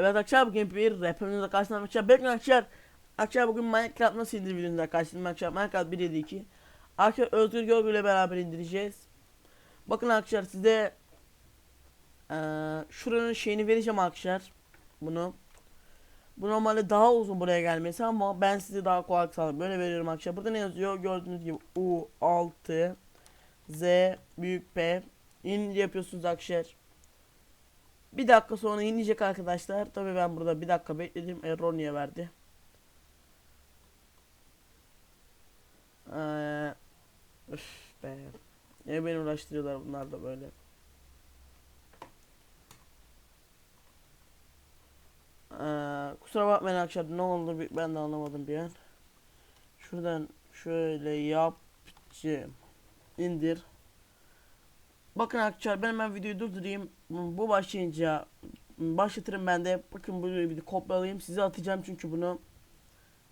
Evet arkadaşlar bugün bir rapimizle karşınızda arkadaşlar. Bekleyin arkadaşlar. Arkadaşlar bugün Minecraft nasıl indirebilirsiniz arkadaşlar. Arkadaşlar Minecraft 1.7.2. Arkadaşlar Özgür Görgü ile beraber indireceğiz. Bakın arkadaşlar size eee şuranın şeyini vereceğim arkadaşlar. Bunu. Bu normalde daha uzun buraya gelmesi ama ben size daha kolay sağladım. Böyle veriyorum arkadaşlar. Burada ne yazıyor? Gördüğünüz gibi U6 Z büyük P. İnince yapıyorsunuz arkadaşlar. Bir dakika sonra inecek arkadaşlar. Tabii ben burada bir dakika bekledim. Error niye verdi? Ee, üf be. Niye beni uğraştırıyorlar bunlar da böyle. Ee, kusura bakmayın arkadaşlar ne oldu ben de anlamadım bir an. Şuradan şöyle yapacağım. İndir. Bakın arkadaşlar ben hemen videoyu durdurayım. Bu başlayınca başlatırım ben de. Bakın bunu bir kopyalayayım. Size atacağım çünkü bunu.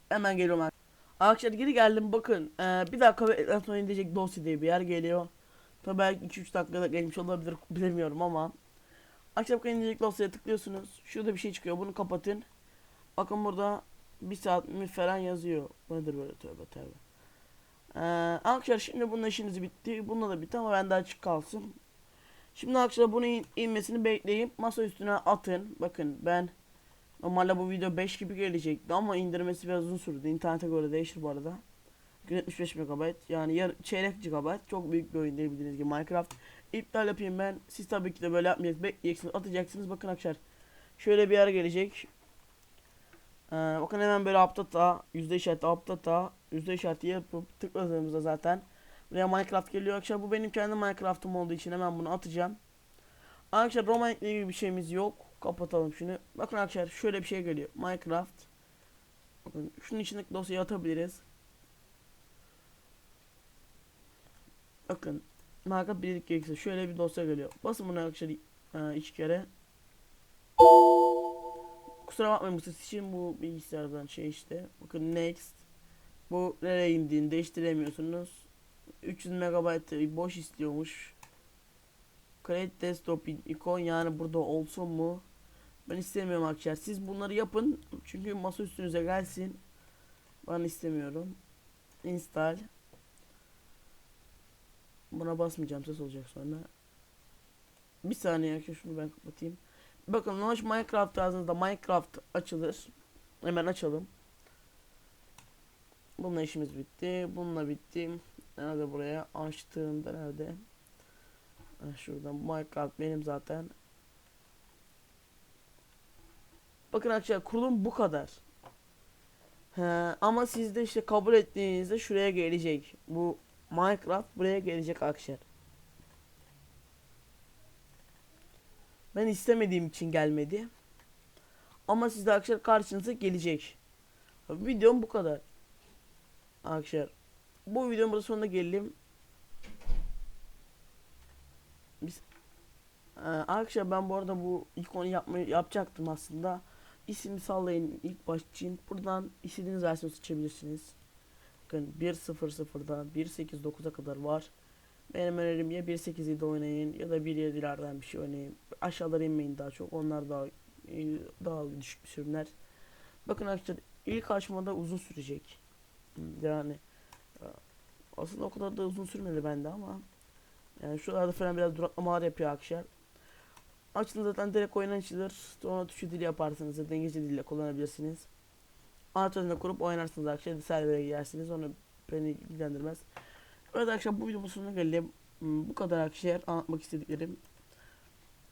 Hemen geliyorum arkadaşlar. Arkadaşlar geri geldim bakın. Ee, bir dakika sonra indirecek dosya diye bir yer geliyor. Tabi belki 2-3 dakikada gelmiş olabilir bilemiyorum ama. Arkadaşlar bakın indirecek dosyaya tıklıyorsunuz. Şurada bir şey çıkıyor bunu kapatın. Bakın burada bir saat mi falan yazıyor. Nedir böyle tövbe tövbe. Ee, arkadaşlar şimdi bunun işiniz bitti. Bununla da bitti ama bende açık kalsın. Şimdi arkadaşlar bunun in- inmesini bekleyip masa üstüne atın. Bakın ben normalde bu video 5 gibi gelecekti ama indirmesi biraz uzun sürdü. İnternete göre değişir bu arada. 75 MB yani yar çeyrek GB çok büyük bir oyun değil bildiğiniz gibi Minecraft. İptal yapayım ben. Siz tabii ki de böyle yapmayacaksınız. Bekleyeceksiniz. Atacaksınız. Bakın arkadaşlar. Şöyle bir yer gelecek. Ee, bakın hemen böyle update'a yüzde işareti update'a yüzde işareti yapıp tıkladığımızda zaten buraya Minecraft geliyor arkadaşlar. Bu benim kendi Minecraft'ım olduğu için hemen bunu atacağım. Arkadaşlar Roma ile bir şeyimiz yok. Kapatalım şunu. Bakın arkadaşlar şöyle bir şey geliyor. Minecraft. Bakın şunun içindeki dosyayı atabiliriz. Bakın Minecraft birlik gerekirse şöyle bir dosya geliyor. Basın bunu arkadaşlar e, iki kere. Kusura bakmayın bu ses için bu bilgisayardan şey işte. Bakın next. Bu nereye indiğini değiştiremiyorsunuz. 300 MB boş istiyormuş. Create desktop ikon yani burada olsun mu? Ben istemiyorum arkadaşlar. Siz bunları yapın. Çünkü masa üstünüze gelsin. Ben istemiyorum. Install. Buna basmayacağım ses olacak sonra. Bir saniye arkadaşlar şunu ben kapatayım. Bakın launch Minecraft yazdığınızda Minecraft açılır. Hemen açalım. Bununla işimiz bitti. Bununla bitti. Nerede buraya? Açtığımda nerede? Ha, şuradan Minecraft benim zaten. Bakın arkadaşlar kurulum bu kadar. He, ama siz de işte kabul ettiğinizde şuraya gelecek. Bu Minecraft buraya gelecek arkadaşlar. Ben istemediğim için gelmedi. Ama sizde arkadaşlar karşınıza gelecek. Videom bu kadar. Arkadaşlar bu videonun burada sonuna gelelim. Biz ee, arkadaşlar ben bu arada bu ikonu yapmayı yapacaktım aslında. İsmi sallayın ilk baş için. Buradan istediğiniz versiyonu seçebilirsiniz. Bakın 1.00'dan 1.89'a kadar var. Benim önerim ya 1.8'de oynayın ya da 1.7'lerden bir şey oynayın. Aşağılara inmeyin daha çok. Onlar daha daha düşük bir sürümler. Bakın arkadaşlar ilk açmada uzun sürecek. Yani e, aslında o kadar da uzun sürmedi bende ama yani şuralarda falan biraz duraklamalar yapıyor arkadaşlar. Açtığında zaten direkt oyun açılır. Sonra tuşu dili yaparsınız. Zaten İngilizce dille kullanabilirsiniz. Anahtarını kurup oynarsınız arkadaşlar. Servere girersiniz. Onu beni ilgilendirmez. Evet arkadaşlar bu videonun sonuna gelelim. Hmm, Bu kadar arkadaşlar anlatmak istediklerim.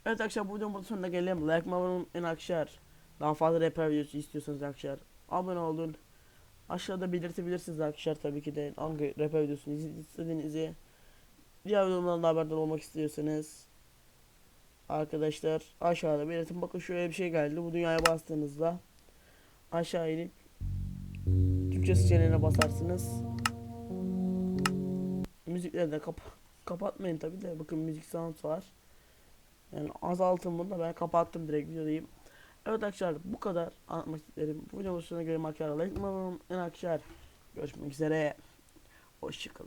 Evet arkadaşlar bu videonun burada sonuna gelelim. Like abone olun arkadaşlar. Daha fazla rapper videosu istiyorsanız arkadaşlar. Abone olun. Aşağıda belirtebilirsiniz arkadaşlar tabii ki de hangi rapper videosunu iz- istediğinizi. Diğer videolardan haberdar olmak istiyorsanız arkadaşlar aşağıda belirtin. Bakın şöyle bir şey geldi. Bu dünyaya bastığınızda aşağı inip Türkçe seçeneğine basarsınız. Müzikleri de kap kapatmayın tabi de bakın müzik sound var. Yani azaltın bunu da ben kapattım direkt videodayım. Evet arkadaşlar bu kadar anlatmak istedim. Bu videonun sonuna göre arkadaşlar like unutmayın arkadaşlar. Görüşmek üzere. Hoşçakalın.